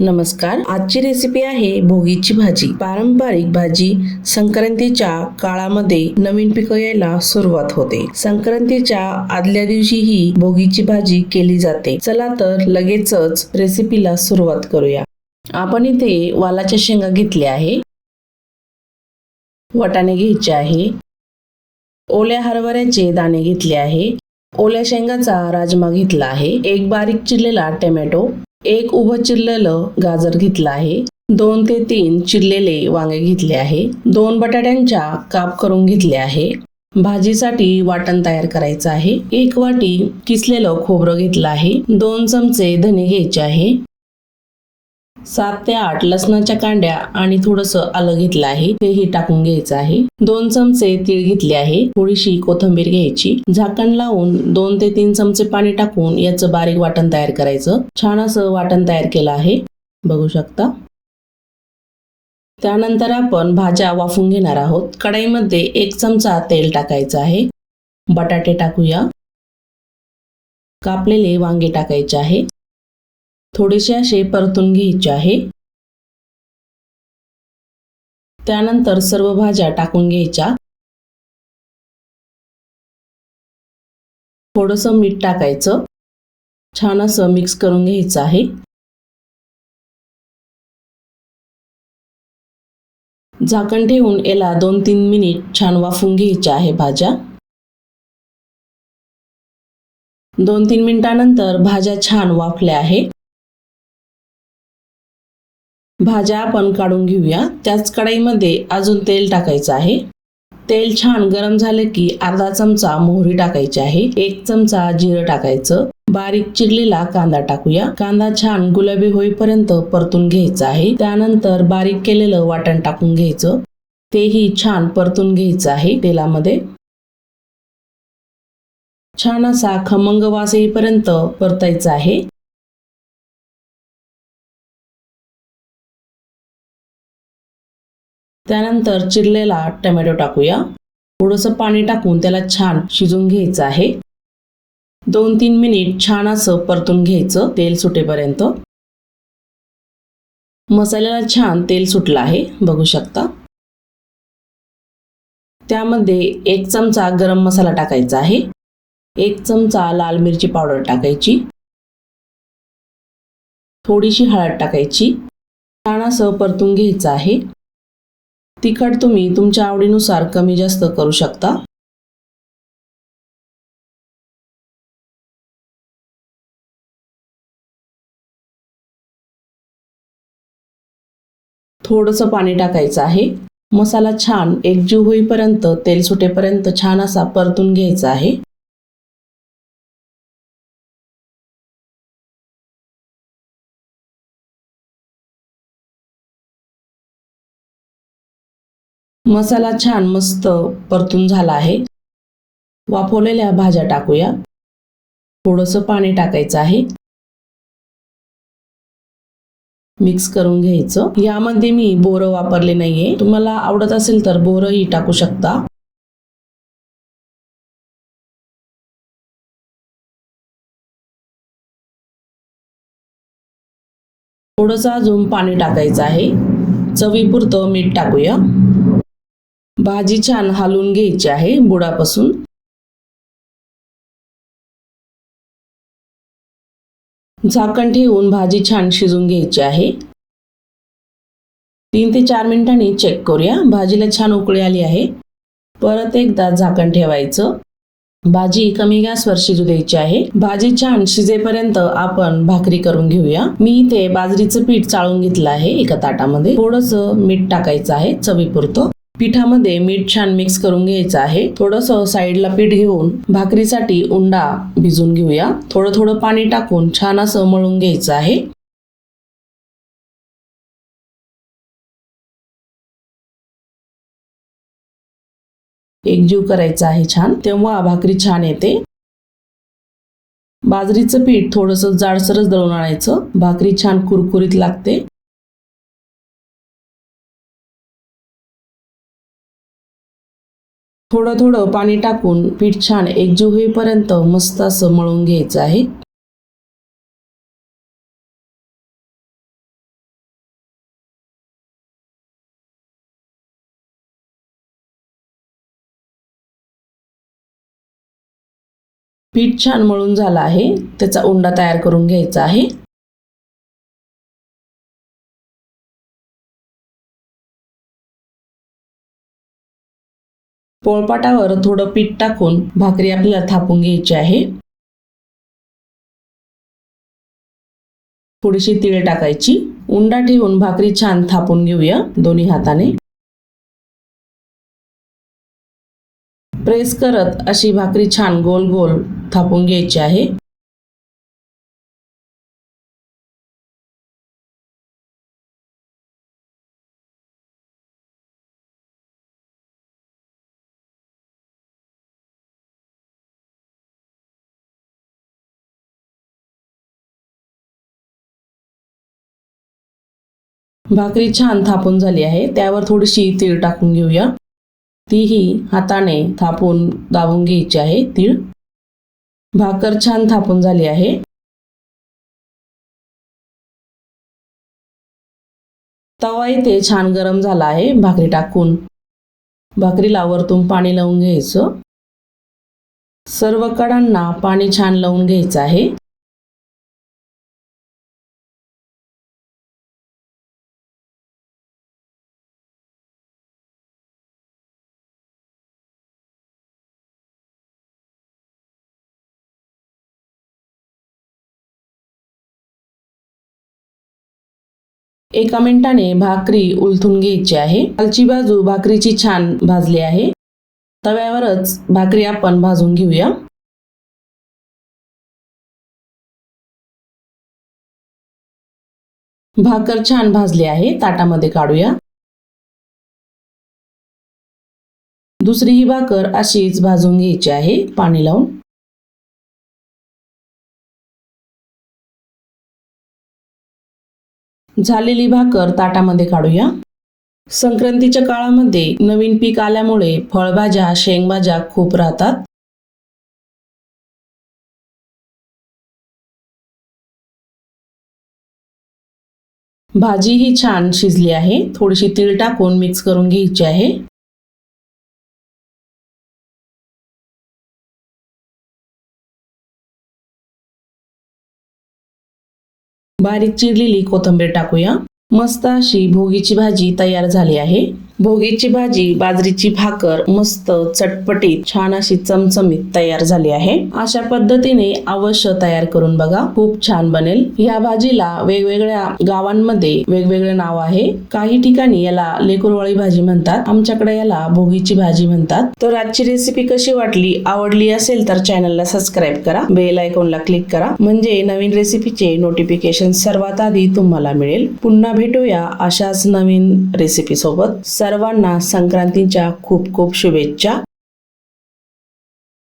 नमस्कार. आजची रेसिपी आहे भोगीची भाजी. पारंपरिक भाजी संक्रांतीच्या काळामध्ये नवीन पिकं यायला सुरुवात होते. संक्रांतीच्या आदल्या दिवशी ही भोगीची भाजी केली जाते. चला तर लगेचच रेसिपीला सुरुवात करूया. आपण इथे वालाच्या शेंगा घेतल्या आहे. वटाणे घ्यायचे आहे. ओल्या हरभऱ्याचे दाणे घेतले आहे. ओल्या शेंगाचा राजमा घेतला आहे. एक बारीक चिरलेला टोमॅटो. एक उभं चिरलेलं गाजर घेतलं आहे. दोन ते तीन चिरलेले वांगे घेतले आहे. दोन बटाट्यांच्या काप करून घेतले आहे. भाजीसाठी वाटण तयार करायचं आहे. एक वाटी किसलेलं खोबरं घेतलं आहे. दोन चमचे धने घ्यायचे आहे. सात ते आठ लसणाच्या कांड्या आणि थोडस आलं घेतलं आहे. तेही टाकून घ्यायचं आहे. दोन चमचे तीळ घेतले आहे. थोडीशी कोथिंबीर घ्यायची. झाकण लावून दोन ते तीन चमचे पाणी टाकून याचं बारीक वाटण तयार करायचं. छान असं वाटण तयार केलं आहे. बघू शकता. त्यानंतर आपण भाज्या वाफून घेणार आहोत. कढाईमध्ये एक चमचा तेल टाकायचं आहे. बटाटे टाकूया. कापलेले वांगे टाकायचे आहे. थोडेसे असे परतून घ्यायचे आहे. त्यानंतर सर्व भाज्या टाकून घ्यायच्या. थोडंसं मीठ टाकायचं. छान असं मिक्स करून घ्यायचं आहे. झाकण ठेवून याला दोन तीन मिनिट छान वाफून घ्यायच्या आहे भाज्या. दोन तीन मिनिटानंतर भाज्या छान वाफल्या आहे भाज्या आपण काढून घेऊया. त्याच कढईमध्ये अजून तेल टाकायचं आहे. तेल छान गरम झालं की अर्धा चमचा मोहरी टाकायची आहे. एक चमचा जिरं टाकायचं. बारीक चिरलेला कांदा टाकूया. कांदा छान गुलाबी होईपर्यंत परतून घ्यायचा आहे. त्यानंतर बारीक केलेलं वाटण टाकून घ्यायचं. तेही छान परतून घ्यायचं आहे तेलामध्ये. छान असा खमंग वास येईपर्यंत परतायचा आहे. त्यानंतर चिरलेला टमॅटो टाकूया. थोडंसं पाणी टाकून त्याला छान शिजून घ्यायचं आहे. दोन तीन मिनिट छान असं परतून घ्यायचं तेल सुटेपर्यंत. मसाल्याला छान तेल सुटलं आहे बघू शकता. त्यामध्ये एक चमचा गरम मसाला टाकायचा आहे. एक चमचा लाल मिरची पावडर टाकायची. थोडीशी हळद टाकायची. छान असं परतून घ्यायचं आहे. तिखट तुम्ही तुमच्या आवडीनुसार कमी जास्त करू शकता. थोडंसं पाणी टाकायचं आहे. मसाला छान एकजीव होईपर्यंत तेल सुटेपर्यंत छान असा परतून घ्यायचा आहे. मसाला छान मस्त परतून झाला आहे. वाफवलेल्या भाज्या टाकूया. थोडंसं पाणी टाकायचं आहे. मिक्स करून घ्यायचं. यामध्ये मी बोरं वापरले नाहीये. तुम्हाला आवडत असेल तर बोरंही टाकू शकता. थोडंसं अजून पाणी टाकायचं आहे. चवीपुरतं मीठ टाकूया. भाजी छान हालून घ्यायची आहे बुडापासून. झाकण ठेवून भाजी छान शिजून घ्यायची आहे. तीन ते चार मिनिटांनी चेक करूया. भाजीला छान उकळी आली आहे. परत एकदा झाकण ठेवायचं. भाजी कमी गॅसवर शिजू द्यायची आहे. भाजी छान शिजेपर्यंत आपण भाकरी करून घेऊया. मी इथे बाजरीचं पीठ चाळून घेतलं आहे एका ताटामध्ये. थोडस मीठ टाकायचं आहे चवीपुरतं. पिठामध्ये मीठ छान मिक्स करून घ्यायचं आहे. थोडस साईडला पीठ घेऊन भाकरीसाठी उंडा भिजून घेऊया. थोडं थोडं पाणी टाकून छान असं मळून घ्यायचं आहे. एकजीव करायचा आहे छान. तेव्हा भाकरी छान येते. बाजरीचं पीठ थोडस जाडसरच दळून आणायचं. भाकरी छान कुरकुरीत लागते. थोडं थोडं पाणी टाकून पीठ छान एकजीव होईपर्यंत मस्त असं मळून घ्यायचं आहे. पीठ छान मळून झालं आहे. त्याचा उंडा तयार करून घ्यायचा आहे. पोळपाटावर थोडं पीठ टाकून भाकरी आपल्याला थापून घ्यायची आहे. थोडीशी तीळ टाकायची. उंडा ठेवून भाकरी छान थापून घेऊया दोन्ही हाताने. प्रेस करत अशी भाकरी छान गोल गोल थापून घ्यायची आहे. भाकरी छान थापून झाली आहे. त्यावर थोडीशी तीळ टाकून घेऊया. तीही हाताने थापून दाबून घ्यायची आहे तीळ. भाकर छान थापून झाली आहे. तवा इथे छान गरम झाला आहे. भाकरी टाकून. भाकरीला वरतून पाणी लावून घ्यायचं. सर्व कडांना पाणी छान लावून घ्यायचं आहे. एका मिनिटाने भाकरी उलथून घ्यायची आहे. खालची बाजू भाकरीची छान भाजली आहे. तव्यावरच भाकरी आपण भाजून घेऊया. भाकर छान भाजली आहे. ताटामध्ये काढूया. दुसरी ही भाकर अशीच भाजून घ्यायची आहे. पाणी लावून. झालेली भाकर ताटामध्ये काढूया. संक्रांतीच्या काळामध्ये नवीन पीक आल्यामुळे फळभाज्या शेंगभाज्या खूप राहतात. भाजी ही छान शिजली आहे. थोडीशी तीळ टाकून मिक्स करून घ्यायची आहे. बारीक चिरलेली कोथिंबीर टाकूया. मस्त अशी भोगीची भाजी तयार झाली आहे. भोगीची भाजी बाजरीची भाकर मस्त चटपटीत छान अशी चमचमीत तयार झाली आहे. अशा पद्धतीने अवश्य तयार करून बघा. खूप छान बनेल. या भाजीला वेगवेगळ्या गावांमध्ये वेगवेगळे नाव आहे. काही ठिकाणी याला लेकुरवाळी भाजी म्हणतात. आमच्याकडे याला भोगीची भाजी म्हणतात. तर आजची रेसिपी कशी वाटली आवडली असेल तर चॅनलला सबस्क्राईब करा. बेल आयकॉनला क्लिक करा. म्हणजे नवीन रेसिपीचे नोटिफिकेशन सर्वात आधी तुम्हाला मिळेल. पुन्हा भेटूया अशाच नवीन रेसिपी सोबत. सर्वांना संक्रांतीच्या खूप खूप शुभेच्छा.